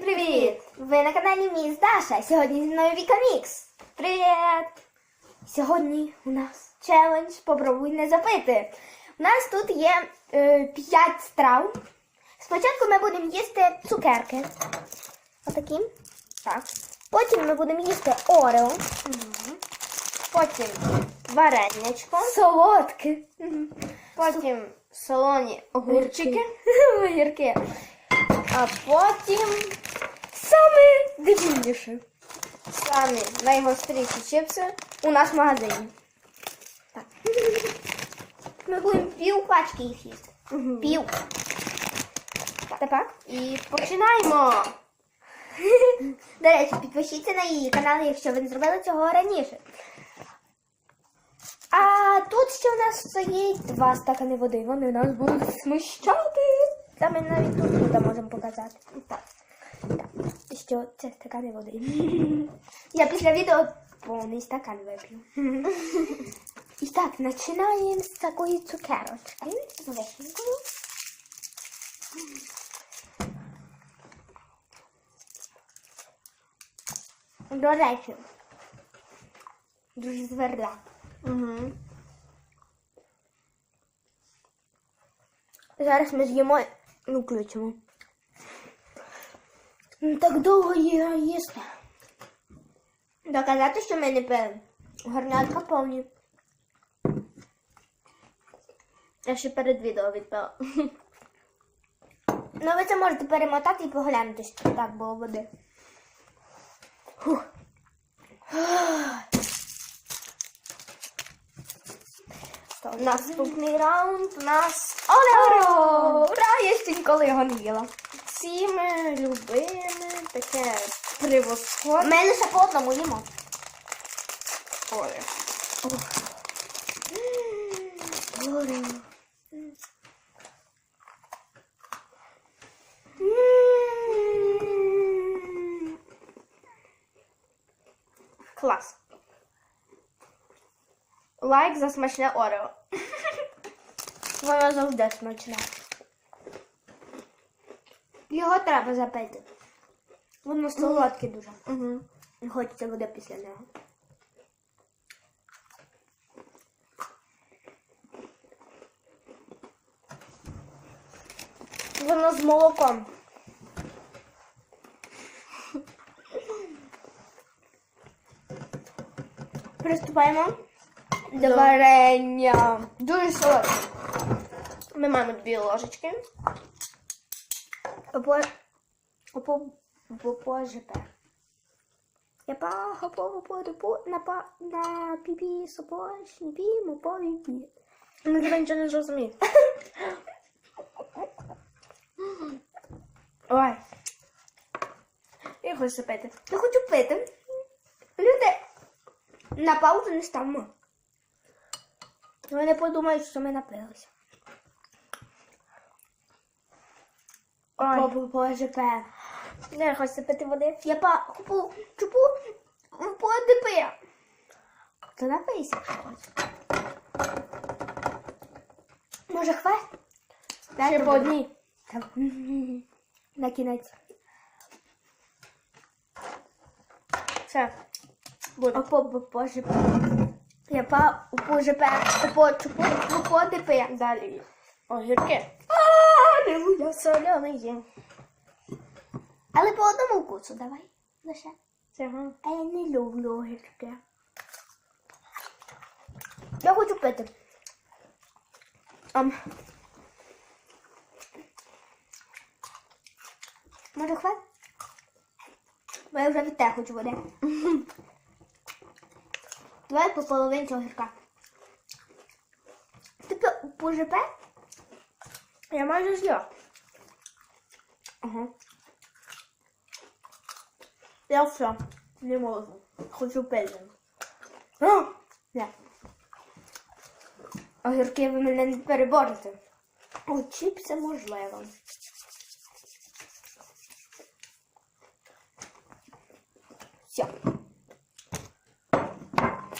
Привіт! Ви на каналі Міс Даша. Сьогодні зі мною Віка Мікс. Привіт! Сьогодні у нас челендж Попробуй не запити. У нас тут є е, 5 страв. Спочатку ми будемо їсти цукерки. Отакі. Так. Потім ми будемо їсти орео. Потім варенячко, Солодке. потім солоні огурчики, Огірки. а потім Саме дивніше. самі найгостріші чипси. У нас в магазині. Так. Ми будемо пів пачки їх їсти. Пів. Тепер. І починаємо. До речі, підпишіться на її канал, якщо ви не зробили цього раніше. А тут ще у нас стоїть два стакани води. Вони нас будуть смущати. Та ми навіть тут можемо показати. Так. Що це стакани води. Я після відео повний стакан вип'ю. І так, починаємо з такої цукерочки. З вишенькою. До речі, дуже. Угу. Зараз ми з'їмо і включимо. Ну, Так довго її їсти. Доказати, що ми не пили. Горнятка повні. Я ще перед відео відпила. Ну, ви це можете перемотати і поглянути, що так було води. Фух. То Наступний раунд у нас Орео! Ура! Я ще ніколи його не їла. Всі ми любимо таке превосходне. лише по одному їмо. Орео. Орео. Клас. Лайк за смачне Орео. Воно завжди смачне. Його треба запити. Воно солодке дуже. Угу. Хочеться води після нього. Воно з молоком. Приступаємо до варення. Дуже солодке. Ми маємо дві ложечки. Опо... Опо... Опо... ЖП. Я па... Опо... Опо... Опо... На па... На піпі... Сопо... Шніпі... Мопо... Віпі. Ми тебе нічого не зрозуміє. Ой. Я хочу запити. Я хочу пити. Люди на паузу не ставимо. Вони подумають, що ми напилися. Ой. Опо... Опо... ЖП. Я хочу запити води. Я па... Опо... Чупу... Опо... ДП. То напийся. Може, хвест? Ще по одній. На кінець. Все. Буде. Опо боже. Я па опо ЖП. Опо чупу. Опо ДП. Далі. Огірки. А, не буду. Соляний є. Але по одному вкусу давай. Лише. Цього. А я не люблю огірки. Я хочу пити. Ам. Може хват? Бо я вже від те хочу води. Давай по половинці огірка. Ти по- по ЖП? Я майже з'їла. Ага. Я все. Не можу. Хочу пити. А, не. Огірки ви мене не переборете. О, чіпси можливо. Все.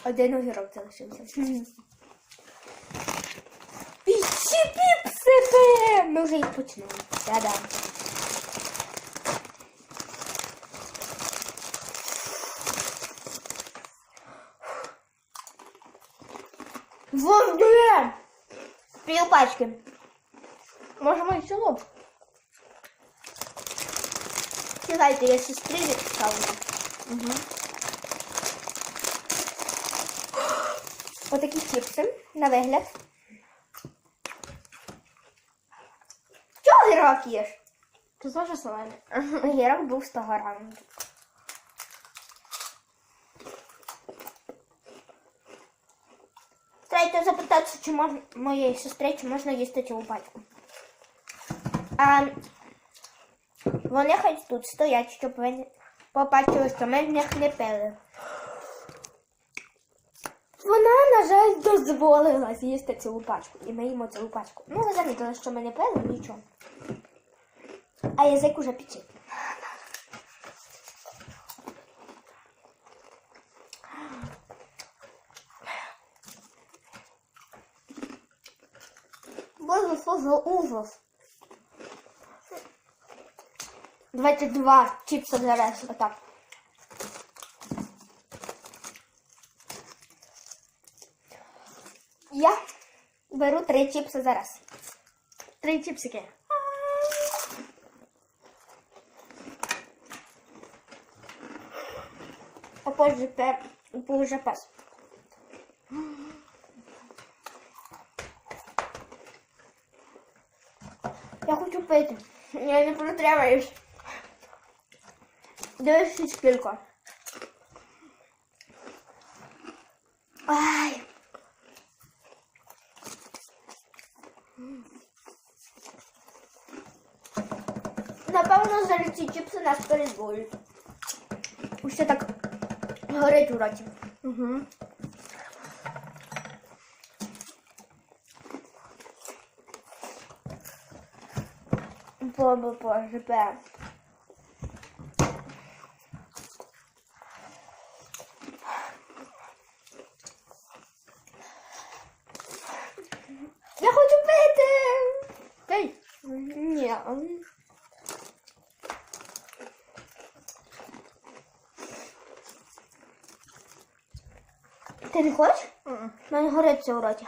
Один огірок залишився. І ще Сипи! Ми вже їх почнемо. Да-да. Вот две! Пил пачки. Можемо і цілу. Чекайте, я сестри відставлю. Угу. Отакі чіпси на вигляд. Чого гірок їш? Ти теж солений? Гірок був 100 грамів. Треба запитатися, чи можна моєї сестри, чи можна їсти цю пачку. А вони хоч тут стоять, щоб ви побачили, що ми в них не пили. Вона, на жаль, дозволила з'їсти цілу пачку. І ми їмо цілу пачку. Ну, ви замітили, що ми не пили, нічого. А язик уже пече. Боже, що за ужас. 22 чипса зараз. Отак. Я беру три чипси зараз. Три чіпсики. А позже пе, позже пес. Я хочу пити. Я не протримаюсь. Дивись скільки. Ай. Напевно, зараз ці чіпси нас перезволять. Ще так горить у роті. Угу. Боже, бе. Я хочу пити. Пей. Ні. Не хочеш? У мене горить все у роті.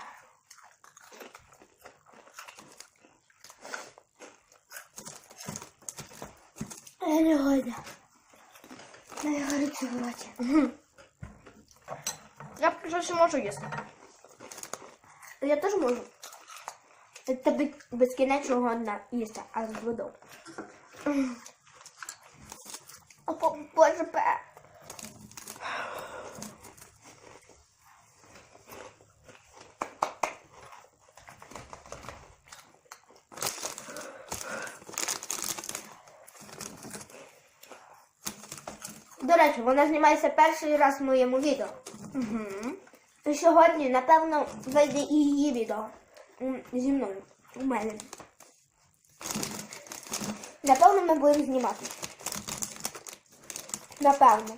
Я не годна. У мене горить все у роті. Я поки що можу їсти. Я теж можу. Це без- безкінечно годна їсти, але з водою. О, боже, пе. До вона знімається перший раз в моєму відео. Угу. І сьогодні, напевно, вийде і її відео зі мною. У мене. Напевно, ми будемо знімати. Напевно.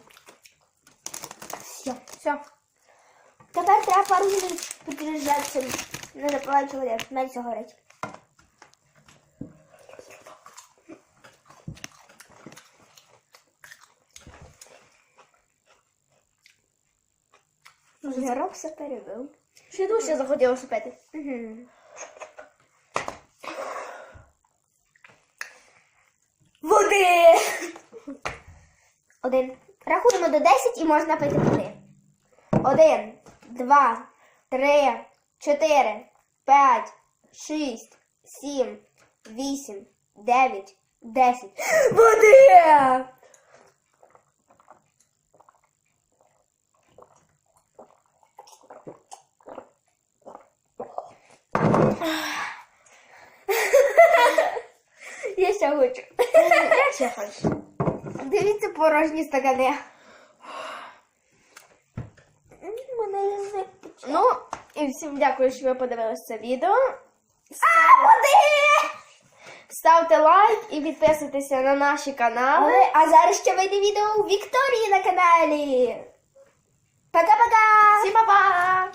Все. Все. Тепер треба пару підріжатися. Не запиваючи води, все горить. Згорок все перебив. Ще дуже захотілося пити. Угу. Води! Один. Рахуємо до 10 і можна пити води. Один, два, три, чотири, п'ять, шість, сім, вісім, дев'ять, десять. Води! Я ще хочу. Я ще хочу. Дивіться порожні стакани. Мене язик пече. Ну, і всім дякую, що ви подивилися це відео. А, води! Ставте лайк і підписуйтеся на наші канали. А зараз ще вийде відео у Вікторії на каналі. Пока-пока! Всім па-па!